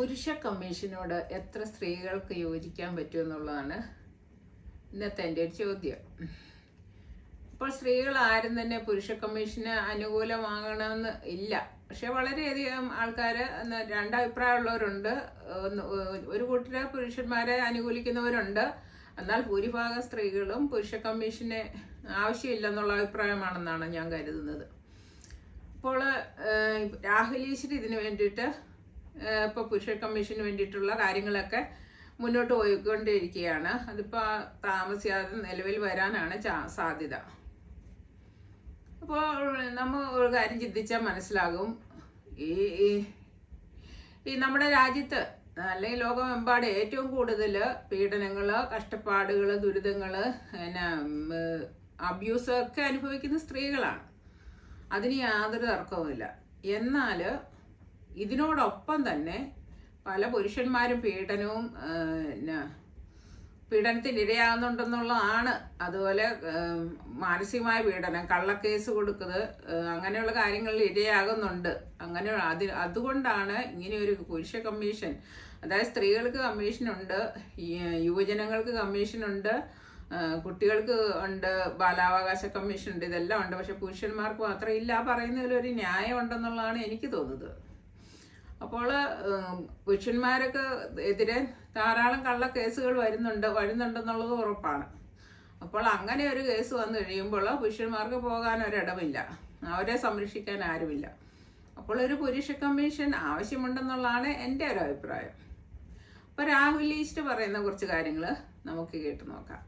പുരുഷ കമ്മീഷനോട് എത്ര സ്ത്രീകൾക്ക് യോജിക്കാൻ പറ്റുമെന്നുള്ളതാണ് ഇന്നത്തെ എന്റെ ഒരു ചോദ്യം. ഇപ്പോൾ സ്ത്രീകൾ ആരും തന്നെ പുരുഷ കമ്മീഷന് അനുകൂലമാകണമെന്ന് ഇല്ല. പക്ഷെ വളരെയധികം ആൾക്കാർ രണ്ടഭിപ്രായമുള്ളവരുണ്ട്. ഒരു കൂട്ടര് പുരുഷന്മാരെ അനുകൂലിക്കുന്നവരുണ്ട്. എന്നാൽ ഭൂരിഭാഗം സ്ത്രീകളും പുരുഷ കമ്മീഷന് ആവശ്യമില്ലെന്നുള്ള അഭിപ്രായമാണെന്നാണ് ഞാൻ കരുതുന്നത്. അപ്പോൾ രാഹുലീശ്വരി ഈശ്വർ ഇതിന് വേണ്ടിയിട്ട് ഇപ്പോൾ പുരുഷ കമ്മീഷന് വേണ്ടിയിട്ടുള്ള കാര്യങ്ങളൊക്കെ മുന്നോട്ട് പോയിക്കൊണ്ടിരിക്കുകയാണ്. അതിപ്പോൾ താമസിയാതെ നിലവിൽ വരാനാണ് സാധ്യത. അപ്പോൾ നമ്മൾ ഒരു കാര്യം ചിന്തിച്ചാൽ മനസ്സിലാകും. ഈ- ഈ നമ്മുടെ രാജ്യത്ത് അല്ലെങ്കിൽ ലോകമെമ്പാട് ഏറ്റവും കൂടുതൽ പീഡനങ്ങൾ കഷ്ടപ്പാടുകൾ ദുരിതങ്ങൾ പിന്നെ അബ്യൂസൊക്കെ അനുഭവിക്കുന്ന സ്ത്രീകളാണ്. അതിന് യാതൊരു തർക്കവുമില്ല. എന്നാൽ ഇതിനോടൊപ്പം തന്നെ പല പുരുഷന്മാരും പീഡനവും പിന്നെ പീഡനത്തിന് ഇരയാകുന്നുണ്ടെന്നുള്ളതാണ്. അതുപോലെ മാനസികമായ പീഡനം കള്ളക്കേസ് കൊടുക്കുന്നത് അങ്ങനെയുള്ള കാര്യങ്ങളിൽ ഇരയാകുന്നുണ്ട്. അങ്ങനെ അത് അതുകൊണ്ടാണ് ഇങ്ങനെയൊരു പുരുഷ കമ്മീഷൻ അതായത് സ്ത്രീകൾക്ക് കമ്മീഷനുണ്ട് യുവജനങ്ങൾക്ക് കമ്മീഷനുണ്ട് കുട്ടികൾക്ക് ഉണ്ട് ബാലാവകാശ കമ്മീഷൻ ഉണ്ട് ഇതെല്ലാം ഉണ്ട്. പക്ഷെ പുരുഷന്മാർക്ക് മാത്രം ഇല്ല പറയുന്നതിലൊരു ന്യായം ഉണ്ടെന്നുള്ളതാണ് എനിക്ക് തോന്നുന്നത്. അപ്പോൾ പുരുഷന്മാരൊക്കെ എതിരെ ധാരാളം കള്ള കേസുകൾ വരുന്നുണ്ട് വരുന്നുണ്ടെന്നുള്ളത് ഉറപ്പാണ്. അപ്പോൾ അങ്ങനെ ഒരു കേസ് വന്നു കഴിയുമ്പോൾ പുരുഷന്മാർക്ക് പോകാൻ ഒരിടമില്ല അവരെ സംരക്ഷിക്കാൻ ആരുമില്ല. അപ്പോൾ ഒരു പുരുഷ കമ്മീഷൻ ആവശ്യമുണ്ടെന്നുള്ളതാണ് എന്റെ ഒരു അഭിപ്രായം. അപ്പോൾ രാഹുൽ ഈസ്റ്റ് പറയുന്ന കുറച്ച് കാര്യങ്ങൾ നമുക്ക് കേട്ട് നോക്കാം.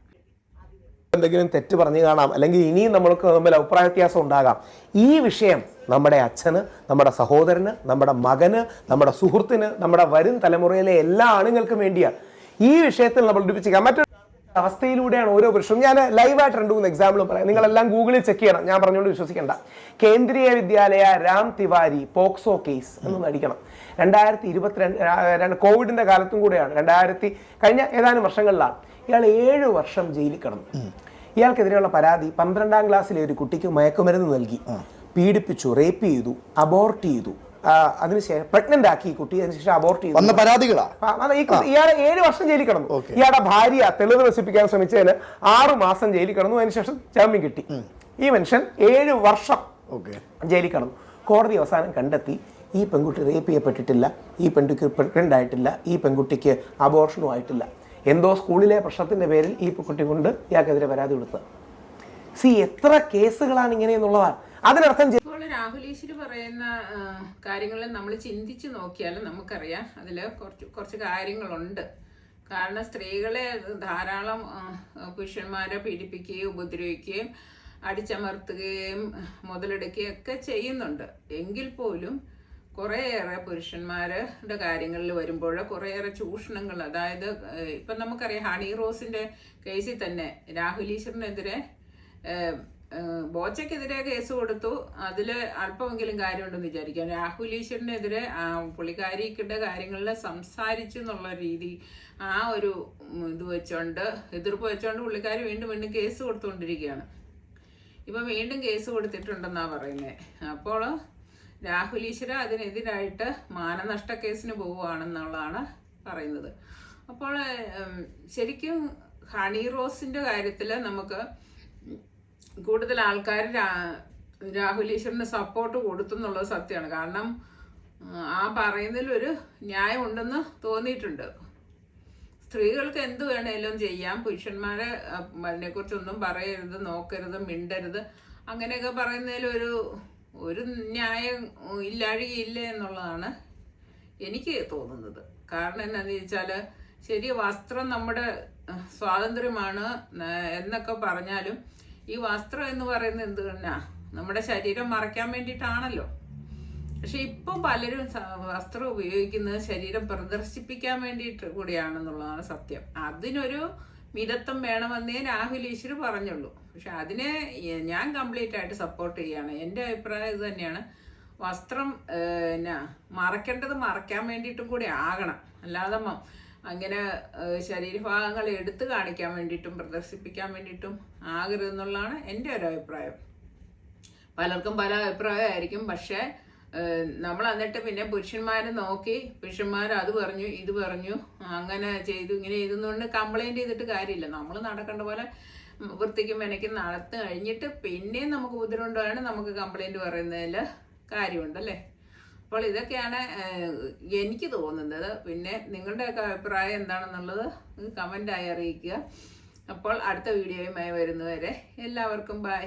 എന്തെങ്കിലും തെറ്റ് പറഞ്ഞു കാണാം അല്ലെങ്കിൽ ഇനിയും നമ്മൾക്ക് തമ്മിൽ അഭിപ്രായ വ്യത്യാസം ഉണ്ടാകാം. ഈ വിഷയം നമ്മുടെ അച്ഛന് നമ്മുടെ സഹോദരന് നമ്മുടെ മകന് നമ്മുടെ സുഹൃത്തിന് നമ്മുടെ വരും തലമുറയിലെ എല്ലാ ആണുങ്ങൾക്കും വേണ്ടിയാണ് ഈ വിഷയത്തിൽ നമ്മൾ ഉടിപ്പിച്ചിരിക്കാം മറ്റൊരു അവസ്ഥയിലൂടെയാണ് ഓരോ പുരുഷനും. ഞാൻ ലൈവായിട്ട് രണ്ട് മൂന്ന് എക്സാമ്പിൾ പറയാം. നിങ്ങളെല്ലാം ഗൂഗിളിൽ ചെക്ക് ചെയ്യണം. ഞാൻ പറഞ്ഞുകൊണ്ട് വിശ്വസിക്കേണ്ട. കേന്ദ്രീയ വിദ്യാലയ രാം തിവാരി പോക്സോ കേസ് എന്ന് അടിക്കണം രണ്ടായിരത്തി ഇരുപത്തിരണ്ട് കോവിഡിന്റെ കാലത്തും കൂടെയാണ്. രണ്ടായിരത്തി കഴിഞ്ഞ ഏതാനും വർഷങ്ങളിലാണ്. ഇയാൾ ഏഴ് വർഷം ജയിലിൽ കിടന്നു. ഇയാൾക്കെതിരെയുള്ള പരാതി പന്ത്രണ്ടാം ക്ലാസ്സിലെ ഒരു കുട്ടിക്ക് മയക്കുമരുന്ന് നൽകി. പീഡിപ്പിച്ചു റേപ്പ് ചെയ്തു അബോർട്ട് ചെയ്തു. അതിനുശേഷം പ്രഗ്നന്റ് ആക്കി ഈ കുട്ടി അതിനുശേഷം അബോർട്ട് ചെയ്തു. വന്ന പരാതികളാ? ആ, അത് ഈ കുട്ടി- ഇയാളെ ഏഴ് വർഷം ജയിലിൽ കിടന്നു. ഇയാളുടെ ഭാര്യ തെളിവ് നശിപ്പിക്കാൻ ശ്രമിച്ചതിന് ആറു മാസം ജയിലിൽ കിടന്നു. അതിനുശേഷം ജാമ്യം കിട്ടി. ഈ മനുഷ്യൻ ഏഴ് വർഷം ജയിലിൽ കിടന്നു. കോടതി അവസാനം കണ്ടെത്തി ഈ പെൺകുട്ടി റേപ്പ് ചെയ്യപ്പെട്ടിട്ടില്ല ഈ പെൺകുട്ടിക്ക് പ്രഗ്നന്റ് ആയിട്ടില്ല ഈ പെൺകുട്ടിക്ക് അബോർഷനും ആയിട്ടില്ല. എന്തോ സ്കൂളിലെ പ്രശ്നത്തിന്റെ പേരിൽ ഈ കുട്ടി കൊണ്ട് ഇയാൾക്കെതിരെ പരാതി കൊടുത്തത്. സി എത്ര കേസുകളാണ് ഇങ്ങനെ എന്നുള്ളതാണ് അതിനർത്ഥം ഇപ്പോൾ രാഹുൽ ഈശ്വര് പറയുന്ന കാര്യങ്ങൾ നമ്മൾ ചിന്തിച്ച് നോക്കിയാൽ നമുക്കറിയാം. അതിൽ കുറച്ച് കുറച്ച് കാര്യങ്ങളുണ്ട്. കാരണം സ്ത്രീകളെ ധാരാളം പുരുഷന്മാരെ പീഡിപ്പിക്കുകയും ഉപദ്രവിക്കുകയും അടിച്ചമർത്തുകയും മുതലെടുക്കുകയും ഒക്കെ ചെയ്യുന്നുണ്ട്. എങ്കിൽ പോലും കുറേയേറെ പുരുഷന്മാരുടെ കാര്യങ്ങളിൽ വരുമ്പോൾ കുറേയേറെ ചൂഷണങ്ങൾ അതായത് ഇപ്പം നമുക്കറിയാം ഹണി റോസിന്റെ കേസിൽ തന്നെ രാഹുൽ ഈശ്വറിനെതിരെ ബോച്ചയ്ക്കെതിരെ കേസ് കൊടുത്തു. അതിൽ അല്പമെങ്കിലും കാര്യമുണ്ടെന്ന് വിചാരിക്കാം. രാഹുൽ ഈശ്വറിനെതിരെ പുള്ളിക്കാരിക്കിട്ട കാര്യങ്ങളിൽ സംസാരിച്ചു എന്നുള്ള രീതി ആ ഒരു ഇത് വെച്ചോണ്ട് എതിർപ്പ് വെച്ചോണ്ട് പുള്ളിക്കാരി വീണ്ടും വീണ്ടും കേസ് കൊടുത്തുകൊണ്ടിരിക്കുകയാണ്. ഇപ്പം വീണ്ടും കേസ് കൊടുത്തിട്ടുണ്ടെന്നാ പറയുന്നത് അപ്പോൾ രാഹുൽ ഈശ്വര അതിനെതിരായിട്ട് മാനനഷ്ട കേസിന് പോവുകയാണെന്നുള്ളതാണ് പറയുന്നത്. അപ്പോൾ ശരിക്കും ഹണി റോസിന്റെ കാര്യത്തിൽ നമുക്ക് കൂടുതൽ ആൾക്കാർ രാഹുൽ ഈശ്വറിന് സപ്പോർട്ട് കൊടുത്തു എന്നുള്ളത് സത്യമാണ്. കാരണം ആ പറയുന്നതിൽ ഒരു ന്യായം ഉണ്ടെന്ന് തോന്നിയിട്ടുണ്ട്. സ്ത്രീകൾക്ക് എന്ത് വേണേലും ചെയ്യാം. പുരുഷന്മാരെ അതിനെ കുറിച്ചൊന്നും പറയരുത് നോക്കരുത് മിണ്ടരുത്. അങ്ങനെയൊക്കെ പറയുന്നതിൽ ഒരു ഒരു ന്യായം ഇല്ലാഴികയില്ല എന്നുള്ളതാണ് എനിക്ക് തോന്നുന്നത്. കാരണം എന്താണെന്ന് ചോദിച്ചാൽ ശരി വസ്ത്രം നമ്മുടെ സ്വാതന്ത്ര്യമാണ് എന്നൊക്കെ പറഞ്ഞാലും ഈ വസ്ത്രം എന്ന് പറയുന്നത് എന്ത് തന്നെ? നമ്മുടെ ശരീരം മറയ്ക്കാൻ വേണ്ടിയിട്ടാണല്ലോ. പക്ഷെ ഇപ്പം പലരും വസ്ത്രം ഉപയോഗിക്കുന്നത് ശരീരം പ്രദർശിപ്പിക്കാൻ വേണ്ടിയിട്ട് കൂടിയാണെന്നുള്ളതാണ് സത്യം. അതിനൊരു മിതത്വം വേണമെന്നേ രാഹുൽ ഈശ്വർ പറഞ്ഞുള്ളൂ. പക്ഷെ അതിനെ ഞാൻ കംപ്ലീറ്റ് ആയിട്ട് സപ്പോർട്ട് ചെയ്യാണ് എന്റെ അഭിപ്രായം ഇത് തന്നെയാണ്. വസ്ത്രം മറയ്ക്കേണ്ടത് മറയ്ക്കാൻ വേണ്ടിയിട്ടും കൂടി ആകണം. അല്ലാതെ അങ്ങനെ ശരീരഭാഗങ്ങൾ എടുത്തു കാണിക്കാൻ വേണ്ടിയിട്ടും പ്രദർശിപ്പിക്കാൻ വേണ്ടിയിട്ടും ആകരുതെന്നുള്ളതാണ് എന്റെ ഒരു അഭിപ്രായം. പലർക്കും പല അഭിപ്രായമായിരിക്കും. പക്ഷേ നമ്മൾ എന്നിട്ട് പിന്നെ പുരുഷന്മാരെ നോക്കി പുരുഷന്മാർ അത് പറഞ്ഞു ഇത് പറഞ്ഞു അങ്ങനെ ചെയ്തു ഇങ്ങനെ ചെയ്തെന്നുകൊണ്ട് കംപ്ലൈന്റ് ചെയ്തിട്ട് കാര്യമില്ല. നമ്മൾ നടക്കേണ്ട പോലെ വൃത്തിക്കും മെനയ്ക്കും നടത്തു കഴിഞ്ഞിട്ട് പിന്നെയും നമുക്ക് ബുദ്ധിമുട്ടാണ് നമുക്ക് കംപ്ലൈന്റ് പറയുന്നതിൽ കാര്യമുണ്ടല്ലേ? അപ്പോൾ ഇതൊക്കെയാണ് എനിക്ക് തോന്നുന്നത്. പിന്നെ നിങ്ങളുടെയൊക്കെ അഭിപ്രായം എന്താണെന്നുള്ളത് കമന്റായി അറിയിക്കുക. അപ്പോൾ അടുത്ത വീഡിയോയുമായി വരുന്നവരെ എല്ലാവർക്കും ബൈ